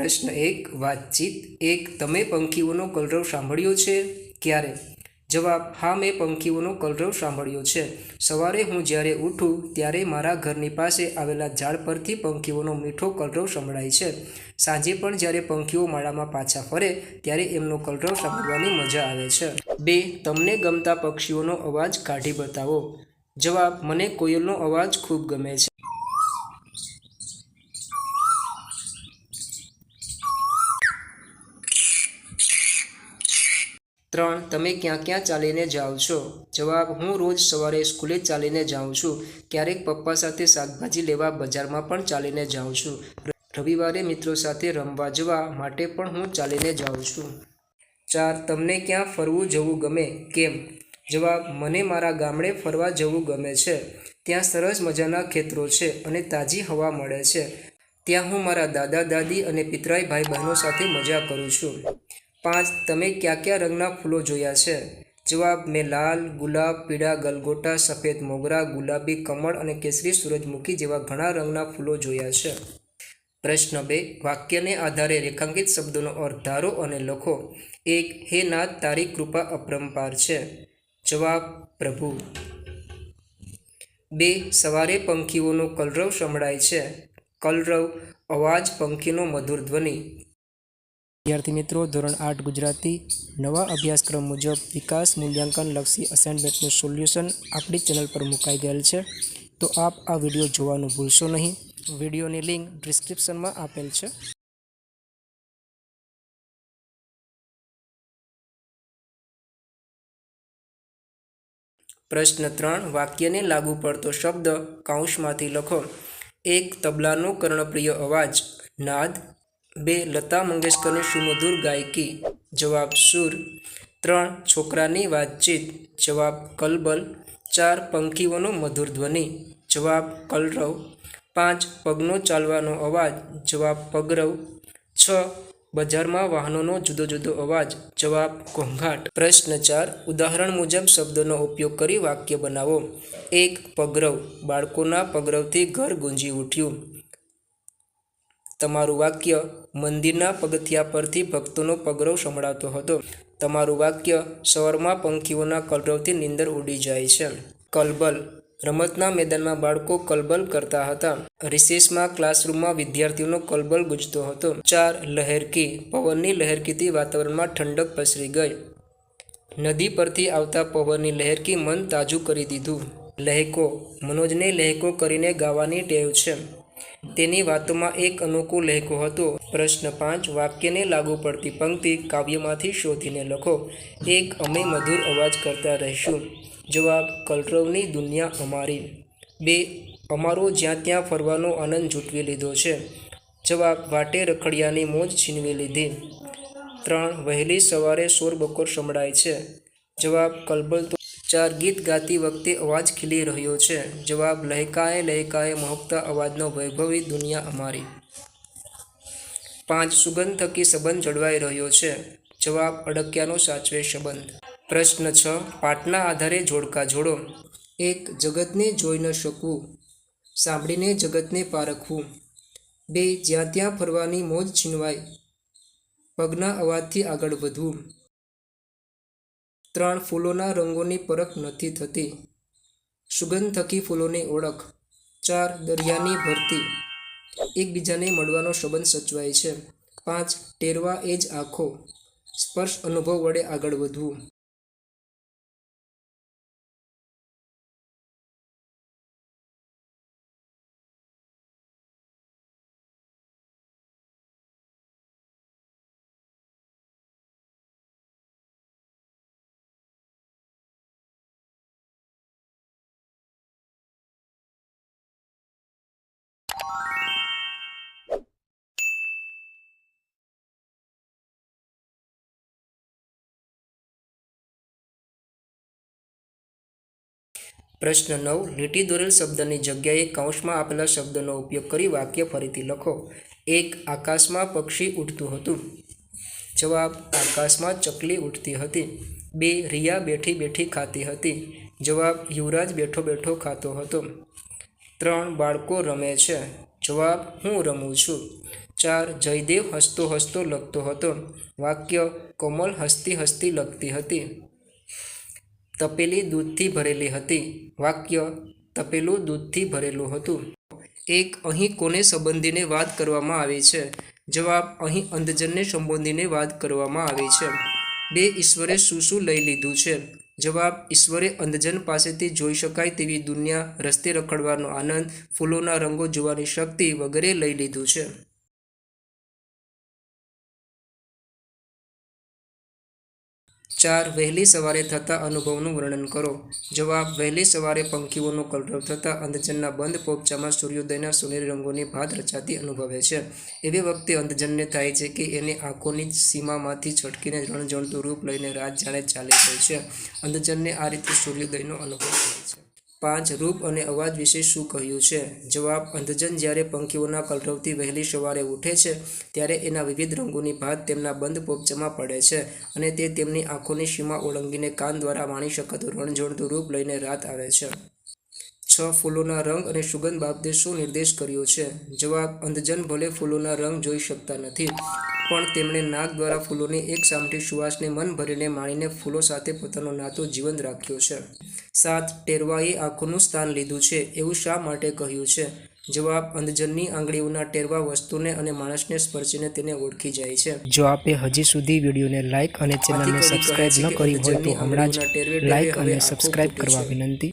પ્રશ્ન એક, વાતચીત. એક, તમે પંખીઓનો કલરવ સાંભળ્યો છે? ક્યારે? જવાબ, હા, મેં પંખીઓનો કલરવ સાંભળ્યો છે. સવારે હું જ્યારે ઉઠું, ત્યારે મારા ઘરની પાસે આવેલા ઝાડ પરથી પંખીઓનો મીઠો કલરવ સંભળાય છે. સાંજે પણ જ્યારે પંખીઓ માળામાં પાછા ફરે, ત્યારે એમનો કલરવ સાંભળવાની મજા આવે છે. બે, તમને ગમતા પક્ષીઓનો અવાજ કાઢી બતાવો. જવાબ, મને કોયલનો અવાજ ખૂબ ગમે છે. ત્રણ, તમે ક્યાં ક્યાં ચાલીને જાઓ છો? જવાબ, હું રોજ સવારે સ્કૂલે ચાલીને જાઉં છું. ક્યારેક પપ્પા સાથે શાકભાજી લેવા બજારમાં પણ ચાલીને જાઉં છું. રવિવારે મિત્રો સાથે રમવા જવા માટે પણ હું ચાલીને જાઉં છું. ચાર, તમને ક્યાં ફરવું જવું ગમે? કેમ? જવાબ, મને મારા ગામડે ફરવા જવું ગમે છે. ત્યાં સરસ મજાના ખેતરો છે અને તાજી હવા મળે છે. ત્યાં હું મારા દાદા, દાદી અને પિતરાઈ ભાઈ બહેનો સાથે મજા કરું છું. પાંચ તમે કયા કયા રંગના ફૂલો જોયા છે? જવાબ, મેં લાલ, ગુલાબ, પીળા, ગલગોટા, સફેદ મોગરા, ગુલાબી, કમળ અને કેસરી સૂરજમુખી જેવા ઘણા રંગના ફૂલો જોયા છે. પ્રશ્ન બે, વાક્યને આધારે રેખાંકિત શબ્દોનો અર્થ ધારો અને લખો. એક, હે નાથ, તારી કૃપા અપરંપાર છે. જવાબ, પ્રભુ. બે, સવારે પંખીઓનો કલરવ સંભળાય છે. કલરવ, અવાજ પંખીનો મધુર ધ્વનિ. વિદ્યાર્થી મિત્રો, ધોરણ આઠ ગુજરાતી નવા અભ્યાસક્રમ મુજબ વિકાસ મૂલ્યાંકન લક્ષી અસાઇનમેન્ટનું સોલ્યુશન આપણી ચેનલ પર મુકાઈ ગયેલ છે. તો આપ આ વીડિયો જોવાનું ભૂલશો નહીં. વિડીયોની લિંક ડિસ્ક્રિપ્શનમાં આપેલ છે. પ્રશ્ન ત્રણ, વાક્યને લાગુ પડતો શબ્દ કાઉશમાંથી લખો. એક તબલાનો કર્ણપ્રિય અવાજ. નાદ. બે લતા મંગેશકરની સુમધુર ગાયકી. જવાબ સુર. ત્રણ છોકરાની વાતચીત. જવાબ કલબલ. ચાર પંખીઓનો મધુર ધ્વનિ. જવાબ કલરવ. પાંચ પગનો ચાલવાનો અવાજ. જવાબ પગરવ. છ બજારમાં વાહનોનો જુદો જુદો અવાજ. જવાબ ઘોંઘાટ. પ્રશ્ન ચાર. ઉદાહરણ મુજબ શબ્દોનો ઉપયોગ કરી વાક્ય બનાવો. એક પગરવ. બાળકોના પગરવથી ઘર ગુંજી ઉઠ્યું. તમારું વાક્ય મંદિરના પગથિયા પરથી ભક્તોનો પગરવ સંભળાતો હતો. તમારું વાક્ય સવારમાં પંખીઓના કલરવથી નીંદર ઉડી જાય છે. કલબલ. રમતના મેદાનમાં બાળકો કલબલ કરતા હતા. રિસેસમાં ક્લાસરૂમમાં વિદ્યાર્થીઓનો કલબલ ગુજતો હતો. ચાર લહેરકી. પવનની લહેરકીથી વાતાવરણમાં ઠંડક પસરી ગઈ. નદી પરથી આવતા પવનની લહેરકી મન તાજું કરી દીધું. લહેકો. મનોજને લહેકો કરીને ગાવાની ટેવ છે. તેની વાતોમાં એક અનોખો લહેકો હતો. પ્રશ્ન પાંચ, વાક્યને લાગુ પડતી પંક્તિ કાવ્યમાંથી શોધીને લખો. એક, અમે મધુર અવાજ કરતા રહીશું. જવાબ, કલરવની દુનિયા અમારી. બે, અમારો જ્યાં ત્યાં ફરવાનો આનંદ જૂટવી લીધો છે. જવાબ, વાટે રખડિયાની મોજ છીનવી લીધી. ત્રણ, વહેલી સવારે સોર બકોર સંભળાય છે. જવાબ, કલબલ ચાર ગીત ગાતી વખતે અવાજ ખીલી રહ્યો છે. જવાબ, લહેકાએ લહેકાએ મહકતા અવાજનો વૈભવી દુનિયા અમારી. પાંચ સુગંધ થકી સંબંધ જળવાઈ રહ્યો છે. જવાબ, અડક્યાનો સાચવે સંબંધ. પ્રશ્ન છ, પાઠના આધારે જોડકા જોડો. એક, જગતને જોઈ ન શકવું. સાંભળીને જગતને પારખવું બે, જ્યાં ત્યાં ફરવાની મોજ છીનવાય. પગના અવાજથી આગળ વધવું. ત્રણ ફૂલોના રંગોની પરખ નથી થતી. સુગંધ થકી ફૂલોની ઓળખ, ચાર દરિયાની ભરતી, એકબીજાને મળવાનો સંબંધ સચવાય છે. પાંચ, ટેરવા એ જ આંખો. સ્પર્શ અનુભવ વડે આગળ વધવું. પ્રશ્ન નવ, લીટી દોરેલ શબ્દની જગ્યાએ કૌંસમાં આપેલા શબ્દનો ઉપયોગ કરી વાક્ય ફરીથી લખો. એક, આકાશમાં પક્ષી ઉડતું હતું. જવાબ, આકાશમાં ચકલી ઉડતી હતી. બે, રિયા બેઠી બેઠી ખાતી હતી. જવાબ, યુવરાજ બેઠો બેઠો ખાતો હતો. ત્રણ, બાળકો રમે છે. જવાબ, હું રમું છું. ચાર, જયદેવ હસતો હસતો લખતો હતો. વાક્ય, કોમલ હસતી હસતી લખતી હતી. તપેલી દૂધથી ભરેલી હતી. વાક્ય, તપેલું દૂધથી ભરેલું હતું. એક અહીં કોને સંબંધીને વાત કરવામાં આવી છે? જવાબ, અહીં અંધજનને સંબોધીને વાત કરવામાં આવી છે. બે, ઈશ્વરે શું શું લઈ લીધું છે? જવાબ, ઈશ્વરે અંધજન પાસેથી જોઈ શકાય તેવી દુનિયા રસ્તે રખડવાનો આનંદ, ફૂલોના રંગો જોવાની શક્તિ વગેરે લઈ લીધું છે. ચાર વહેલી સવારે થતા અનુભવનું વર્ણન કરો. જવાબ, વહેલી સવારે પંખીઓનો કલરવ થતાં અંધજનના બંધ પોપચામાં સૂર્યોદયના સોનેરી રંગોની ભાત રચાતી અનુભવે છે. એવી વખતે અંધજનને થાય છે કે એની આંખોની સીમામાંથી છટકીને રણજણતું રૂપ લઈને રાત જાણે ચાલી ગઈ છે. અંધજનને આ રીતે સૂર્યોદયનો અનુભવ થાય છે. પાંચ રૂપ અને અવાજ વિશે શું કહ્યું છે? જવાબ, અંધજન જ્યારે પંખીઓના કલરવથી વહેલી સવારે ઉઠે છે, ત્યારે એના વિવિધ રંગોની ભાત તેમના બંધ પોપચામાં પડે છે અને તે તેમની આંખોની સીમા ઓળંગીને કાન દ્વારા માણી શકાતું રણજોડતું રૂપ લઈને રાત આવે છે. છ, ફૂલોના રંગ અને સુગંધ બાબતે શું નિર્દેશ કર્યો છે? જવાબ, અંધજન ભલે ફૂલોના રંગ જોઈ શકતા નથી પણ તેમણે નાક દ્વારા ફૂલોની એક સામટી સુવાસને મન ભરીને માણીને ફૂલો સાથે પોતાનો નાતો જીવંત રાખ્યો છે. સાત ટેરવાએ આંખોનું સ્થાન લીધું છે એવું શા માટે કહ્યું છે? જવાબ અંધજનની આંગળીઓના ટેરવા વસ્તુને અને માણસને સ્પર્શીને તેને ઓળખી જાય છે. જો આપે હજી સુધી વિડીયોને લાઇક અને ચેનલને સબસ્ક્રાઇબ ન કરી હોય તો હમણાં જ લાઇક અને સબસ્ક્રાઇબ કરવા વિનંતી.